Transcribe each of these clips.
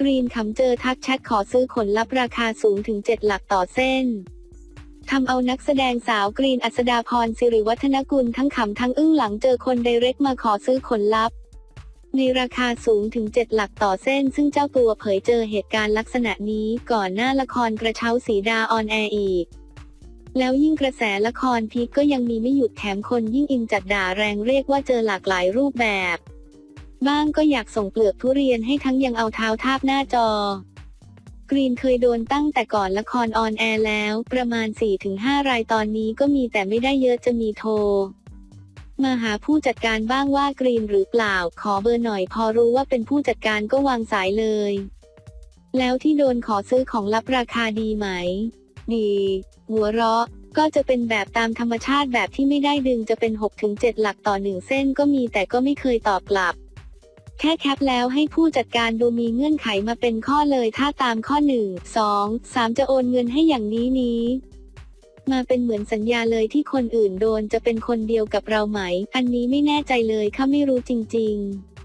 กรีนขำเจอทักแชทขอซื้อขนลับราคาสูงถึง 7 หลักต่อเส้นทำเอานักแสดงสาวกรีนอัศดาพรสิริวัฒนกุลทั้งขำทั้งอึ้งหลังเจอคนไดเรกมาขอซื้อขนลับ ในราคาสูงถึง 7 หลักต่อเส้น ซึ่งเจ้าตัวเผยเจอเหตุการณ์ลักษณะนี้ก่อนหน้าละครกระเช้าสีดาออนแอร์อีก แล้วยิ่งกระแสละครพีคก็ยังมีไม่หยุดแถมคนยิ่งอินจัดด่าแรงเรียกว่าเจอหลากหลายรูปแบบ บ้างก็อยากส่งเปลือกทุเรียนให้ทั้งยังเอาเท้าทาบหน้าจอ กรีนเคยโดนตั้งแต่ก่อนละครออนแอร์แล้ว ประมาณ 4-5 รายตอนนี้ก็มีแต่ไม่ได้เยอะจะมีโทรมาหาผู้จัดการบ้างว่ากรีนหรือเปล่า ขอเบอร์หน่อยพอรู้ว่าเป็นผู้จัดการก็วางสายเลย แล้วที่โดนขอซื้อของลับราคาดีไหม ดี หัวเราะ ก็จะเป็นแบบตามธรรมชาติแบบที่ไม่ได้ดึงจะเป็น 6-7 หลักต่อหนึ่งเส้นก็มีแต่ก็ไม่เคยตอบกลับ แค่แคปแล้วให้ผู้จัดการดูมีเงื่อนไขมาเป็นข้อเลยถ้าตามข้อ 1 2 3 จะโอนเงินให้อย่างนี้นี้ มาเป็นเหมือนสัญญาเลยที่คนอื่นโดนจะเป็นคนเดียวกับเราไหม อันนี้ไม่แน่ใจเลยข้าไม่รู้จริง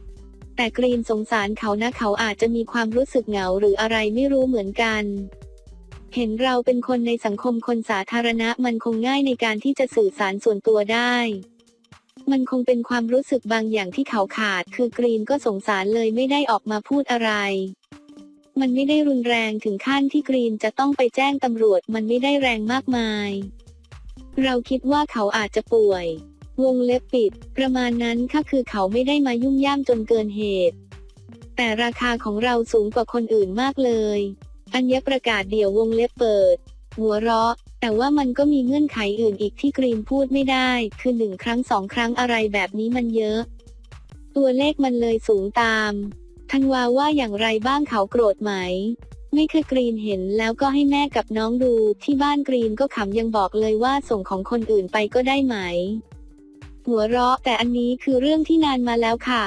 ๆแต่กรีนสงสารเขานะเขาอาจจะมีความรู้สึกเหงาหรืออะไรไม่รู้เหมือนกัน เห็นเราเป็นคนในสังคมคนสาธารณะมันคงง่ายในการที่จะสื่อสารส่วนตัวได้ มันคงเป็นความรู้สึกบางอย่างที่เขาขาด คือกรีนก็สงสารเลยไม่ได้ออกมาพูดอะไร มันไม่ได้รุนแรงถึงขั้นที่กรีนจะต้องไปแจ้งตำรวจ มันไม่ได้แรงมากมาย เราคิดว่าเขาอาจจะป่วย วงเล็บปิด ประมาณนั้นค่ะคือเขาไม่ได้มายุ่งย่ามจนเกินเหตุ แต่ราคาของเราสูงกว่าคนอื่นมากเลย อัญญประกาศเดี่ยววงเล็บเปิด หัวเราะ แต่ว่ามันก็มีเงื่อนไขอื่นอีกที่กรีนพูดไม่ได้ คือหนึ่งครั้งสองครั้งอะไรแบบนี้มันเยอะ ตัวเลขมันเลยสูงตามธันวาว่าอย่างไรบ้างเขาโกรธไหม ไม่เคยกรีนเห็นแล้วก็ให้แม่กับน้องดู ที่บ้านกรีนก็ขำยังบอกเลยว่าส่งของคนอื่นไปก็ได้ไหม หัวเราะแต่อันนี้คือเรื่องที่นานมาแล้วค่ะ